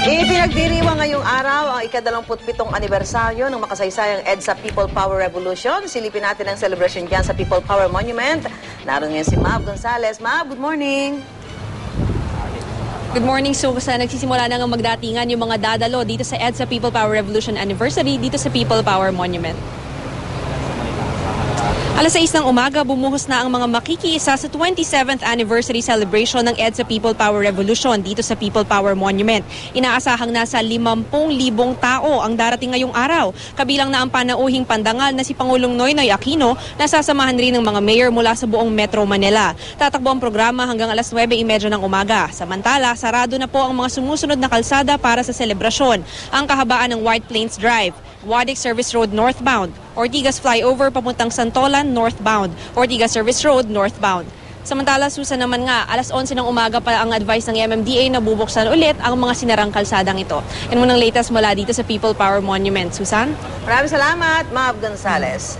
Ipinagdiriwang ngayong araw ang ikadalamputpitong anibersaryo ng makasaysayang EDSA People Power Revolution. Silipin natin ang celebration dyan sa People Power Monument. Naroon ngayon si Mav Gonzalez. Mav, good morning. Good morning, Susan. Nagsisimula na nga magdatingan yung mga dadalo dito sa EDSA People Power Revolution Anniversary dito sa People Power Monument. Alas 6 ng umaga, bumuhos na ang mga makikiisa sa 27th anniversary celebration ng EDSA People Power Revolution dito sa People Power Monument. Inaasahang nasa 50,000 tao ang darating ngayong araw. Kabilang na ang panauhing pandangal na si Pangulong Noynoy Aquino na sasamahan rin ng mga mayor mula sa buong Metro Manila. Tatakbo ang programa hanggang alas 9.30 ng umaga. Samantala, sarado na po ang mga sumusunod na kalsada para sa selebrasyon. Ang kahabaan ng White Plains Drive, Wadik Service Road northbound, Ortigas Flyover papuntang Santolan northbound, Ortigas Service Road northbound. Samantala, Susan naman nga, alas 11 ng umaga pa ang advice ng MMDA na bubuksan ulit ang mga sinarang kalsadang ito. Yan mo ng latest mula dito sa People Power Monument. Susan? Maraming salamat, Mav Gonzalez.